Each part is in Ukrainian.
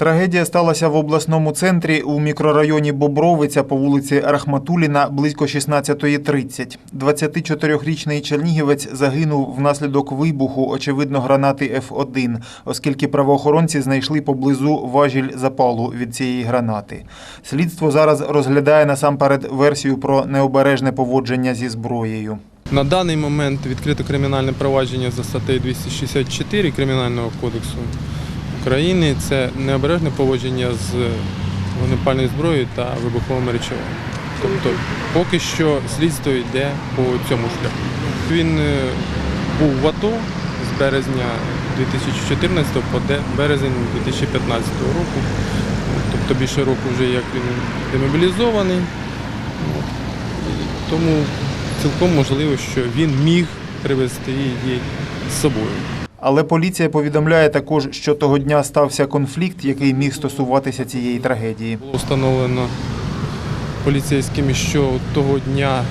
Трагедія сталася в обласному центрі у мікрорайоні Бобровиця по вулиці Рахматуліна близько 16.30. 24-річний чернігівець загинув внаслідок вибуху, очевидно, гранати Ф1, оскільки правоохоронці знайшли поблизу важіль запалу від цієї гранати. Слідство зараз розглядає насамперед версію про необережне поводження зі зброєю. На даний момент відкрито кримінальне провадження за статтею 264 Кримінального кодексу України. Це необережне поводження з вогнепальною зброєю та вибуховими речовинами. Тобто поки що слідство йде по цьому шляху. Він е, був в АТО з березня 2014 по березень 2015 року. Тобто більше року вже як він демобілізований. Тому цілком можливо, що він міг привезти її з собою. Але поліція повідомляє також, що того дня стався конфлікт, який міг стосуватися цієї трагедії. Було встановлено поліцейськими, що того дня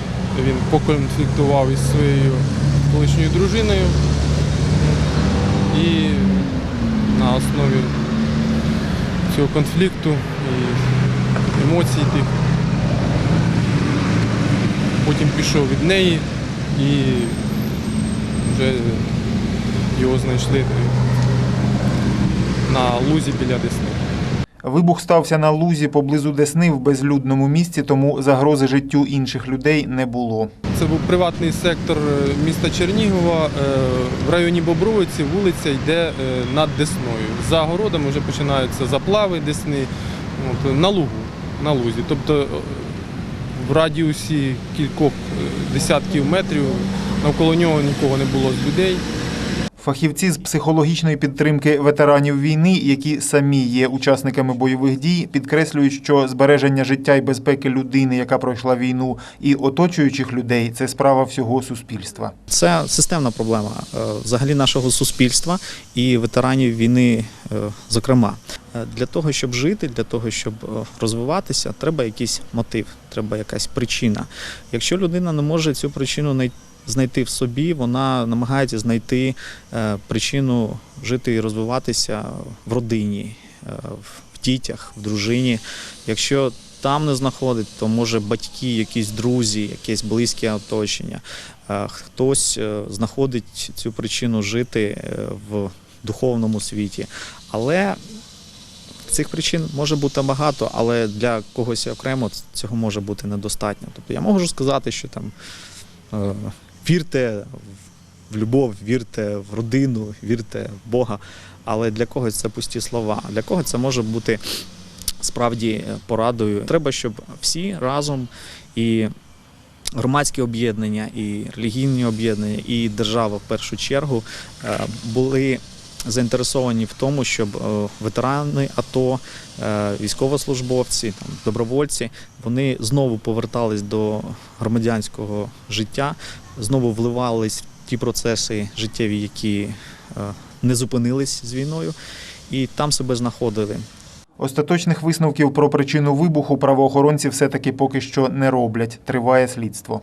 він поконфліктував із своєю колишньою дружиною. І на основі цього конфлікту і емоцій тих потім пішов від неї і вже його знайшли на лузі біля Десни. Вибух стався на лузі поблизу Десни в безлюдному місці, тому загрози життю інших людей не було. Це був приватний сектор е, міста Чернігова. Е, В районі Бобровиці вулиця йде е, над Десною. За городами вже починаються заплави Десни на лугу, на лузі. Тобто е, в радіусі кількох е, десятків метрів навколо нього нікого не було з людей. Фахівці з психологічної підтримки ветеранів війни, які самі є учасниками бойових дій, підкреслюють, що збереження життя і безпеки людини, яка пройшла війну, і оточуючих людей це справа всього суспільства. Це системна проблема е, взагалі нашого суспільства і ветеранів війни, е, зокрема. Е, Для того, щоб жити, для того, щоб розвиватися, треба якийсь мотив, треба якась причина. Якщо людина не може цю причину най- знайти в собі, вона намагається знайти е, причину жити і розвиватися в родині, е, в дітях, в дружині. Якщо там не знаходить, то може батьки, якісь друзі, якесь близьке оточення. Е, Хтось знаходить цю причину жити в духовному світі. Але цих причин може бути багато, але для когось окремо цього може бути недостатньо. Тобто я можу сказати, що там вірте в любов, вірте в родину, вірте в Бога. Але для когось це пусті слова. Для кого це може бути справді е, порадою. Треба, щоб всі разом і громадські об'єднання, і релігійні об'єднання, і держава в першу чергу е, були заінтересовані в тому, щоб е, ветерани АТО, е, військовослужбовці, там, добровольці, вони знову повертались до громадянського життя, знову вливались в ті процеси життєві, які е, не зупинились з війною, і там себе знаходили. Остаточних висновків про причину вибуху правоохоронці все-таки поки що не роблять. Триває слідство.